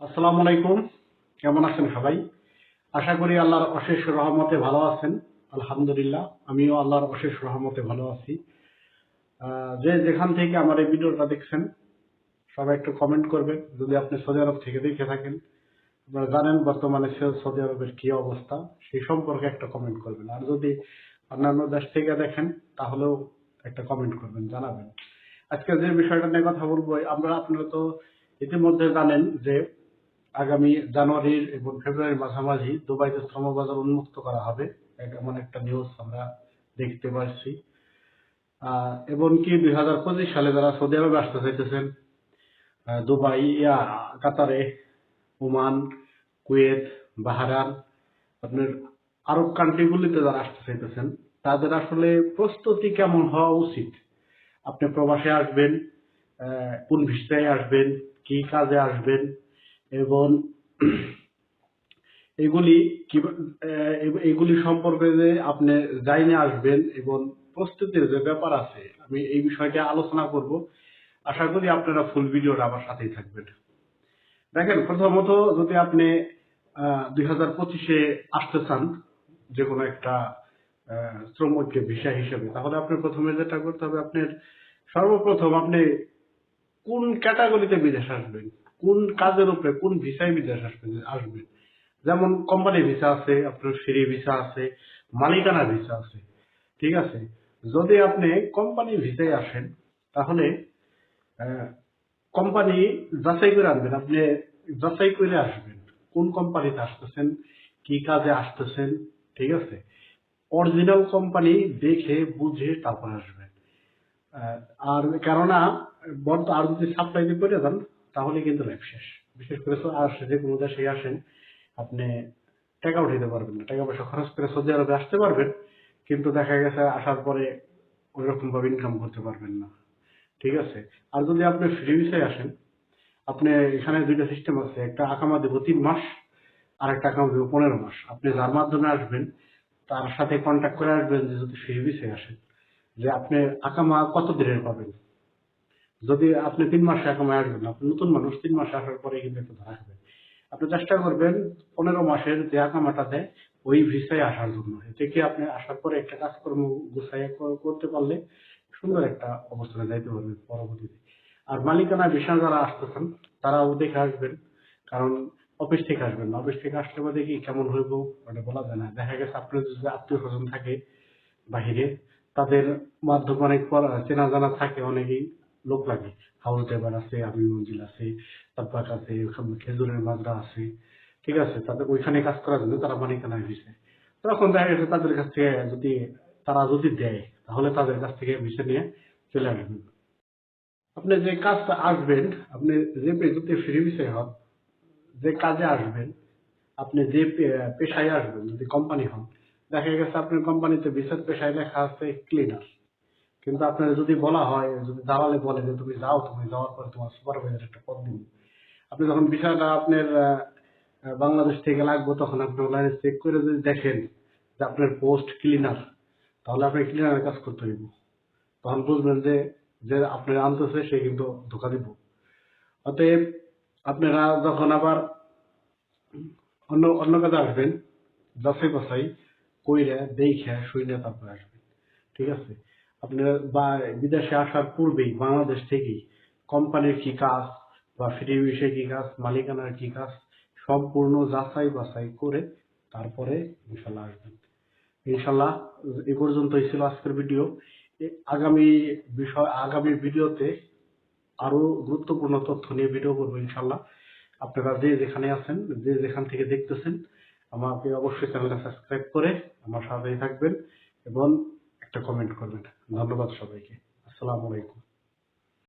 আসসালামু আলাইকুম। কেমন আছেন সবাই? আশা করি আল্লাহর অশেষ রহমতে ভালো আছেন। আলহামদুলিল্লাহ, আমিও আল্লাহর অশেষ রহমতে ভালো আছি। যে যেখান থেকে আমার এই ভিডিওটা দেখছেন, সবাই একটু কমেন্ট করবেন। যদি আপনি সৌদি আরব থেকে দেখে থাকেন, আপনারা জানেন বর্তমানে সৌদি আরবের কি অবস্থা সেই সম্পর্কে একটা কমেন্ট করবেন। আর যদি অন্যান্য দেশ থেকে দেখেন, তাহলেও একটা কমেন্ট করবেন, জানাবেন। আজকে যে বিষয়টা নিয়ে কথা বলব, আমরা আপনারা তো ইতিমধ্যে জানেন যে আগামী জানুয়ারির এবং ফেব্রুয়ারির মাঝামাঝি দুবাইতে শ্রম বাজার উন্মুক্ত করা হবে। এমন একটা নিউজ আমরা দেখতে পাচ্ছি এমনকি দুই হাজার পঁচিশ সালে যারা সৌদি আরবে আসতে চাইতেছেন দুবাই কাতারে, ওমান, কুয়েত বাহারান আপনার আরব কান্ট্রিগুলিতে যারা আসতে চাইতেছেন, তাদের আসলে প্রস্তুতি কেমন হওয়া উচিত? আপনি প্রবাসে আসবেন কোন ভিসায় আসবেন, কি কাজে আসবেন এবং এগুলি এগুলি সম্পর্কে যে আপনি জাইনে আসবেন এবং প্রস্তুতির যে ব্যাপার আছে আমি এই বিষয়টা আলোচনা করব। আশা করি আপনারা ফুল ভিডিওটা আমার সাথেই থাকবেন। দেখেন প্রথমত যদি আপনি দুই হাজার পঁচিশে আসতে চান যে কোনো একটা আহ, শ্রম ঐক্য ভিসা হিসেবে তাহলে আপনি প্রথমে যেটা করতে হবে আপনার সর্বপ্রথম আপনি কোন ক্যাটাগরিতে বিদেশ আসবেন? কোন কাজের উপরে কোন ভিসায় বিদেশ আসবেন আসবেন যেমন কোম্পানি ভিসা আছে, আপনার ফ্রি ভিসা আছে, মালিকানা ভিসা আছে, ঠিক আছে? যদি আপনি কোম্পানি ভিসায় আসেন, তাহলে কোম্পানি যাচাই করে আনবেন, আপনি যাচাই করে আসবেন, কোন কোম্পানিতে আসতেছেন, কি কাজে আসতেছেন, ঠিক আছে? অরিজিনাল কোম্পানি দেখে, বুঝে তারপর আসবেন। আর কেননা, বর্ত আর যদি সাপ্লাই দিয়ে করে যান তাহলে কিন্তু লাইফ শেষ। বিশেষ করে আর যে কোনো দেশে আসেন, আপনি টাকা উঠাইতে পারবেন না। টাকা পয়সা খরচ করে সৌদি আরবে আসতে পারবেন, কিন্তু দেখা গেছে আসার পরে ওই ভাবে ইনকাম করতে পারবেন না। ঠিক আছে? আর যদি আপনি ফ্রি ভিসায় আসেন, আপনি এখানে দুইটা সিস্টেম আছে, একটা আকামা দেবো তিন মাস, আর একটা আকামা দেবো পনেরো মাস। আপনি যার মাধ্যমে আসবেন, তার সাথে কন্ট্যাক্ট করে আসবেন যে যদি ফ্রি ভিসায় আসেন, যে আপনি আকামা কত দিনের পাবেন? যদি আপনি তিন মাসে আকামায় আসবেন আপনি নতুন মানুষ, তিন মাসে আসার পরে কিন্তু একটু ধরা খাবে আপনি চেষ্টা করবেন পনেরো মাসের যে আকামাটা দেয় ওই ভিসায় আসার জন্য। এতে কি আপনি আসার পরে একটা কাজকর্ম গুছাইয়া ক- করতে পারলে সুন্দর একটা অবস্থানে যাইতে পারবেন পরবর্তীতে। আর মালিকানা ভিসা যারা আসতেছেন, তারাও দেখে আসবেন, কারণ অফিস থেকে আসবেন না। অফিস থেকে আসলে বাদে কি, কেমন হইব ওটা বলা যায় না। দেখা গেছে আপনার যদি আত্মীয় স্বজন থাকে বাহিরে, তাদের মাধ্যমে অনেক চেনা জানা থাকে অনেকেই। লোক লাগে। হাউস ড্রাইভার আছে আমির মঞ্জিল আছে তারপর আছে, খেজুরের মাজরা আছে, ঠিক আছে? তাদের ওইখানে কাজ করার জন্য তারা মালিকানা ভিসে তখন দেখা গেছে তাদের কাছ থেকে যদি তারা যদি দেয়, তাহলে তাদের কাছ থেকে ভিসা নিয়ে চলে আসবেন আপনি যে কাজটা আসবেন, আপনি যে যদি ফ্রি ভিসায় হন, যে কাজে আসবেন, আপনি যে পেশায় আসবেন, যদি কোম্পানি হন, দেখা গেছে আপনার কোম্পানিতে ভিসার পেশায় লেখা আছে ক্লিনার কিন্তু আপনার যদি বলা হয়, যদি দালালে বলে যে তুমি যাও, তুমি যাওয়ার পরে তোমার সুপারভাইজার একটা পদ দিন আপনি যখন বিষয়টা আপনার বাংলাদেশ থেকে লাগবো, তখন আপনি অনলাইনে চেক করে যদি দেখেন যে আপনার পোস্ট ক্লিনার তাহলে আপনি ক্লিনারের কাজ করতে হইব। তখন বুঝবেন যে যে আপনার আনতেছে, সে কিন্তু ধোকা দিব। অতএব আপনারা যখন আবার অন্য অন্য কাজে আসবেন যাচাই বাছাই কইরা দেখে শুইলে তারপরে আসবেন। ঠিক আছে? আপনারা বা বিদেশে আসার পূর্বেই বাংলাদেশ থেকেই কোম্পানির কি কাজ বা ফ্রি বিষয়ে কি কাজ, মালিকানার কি কাজ সম্পূর্ণ যাচাই বাছাই করে তারপরে ইনশাল্লাহ আসবেন। ইনশাল্লাহ এ পর্যন্তই ছিল আজকের ভিডিও। আগামী বিষয়, আগামী ভিডিওতে আরও গুরুত্বপূর্ণ তথ্য নিয়ে ভিডিও করব ইনশাল্লাহ আপনারা যে যেখানে আছেন, যে যেখান থেকে দেখতেছেন, আমাকে অবশ্যই চ্যানেলটা সাবস্ক্রাইব করে আমার সাথেই থাকবেন এবং একটা কমেন্ট করবেন। ধন্যবাদ সবাইকে। আসসালামু আলাইকুম।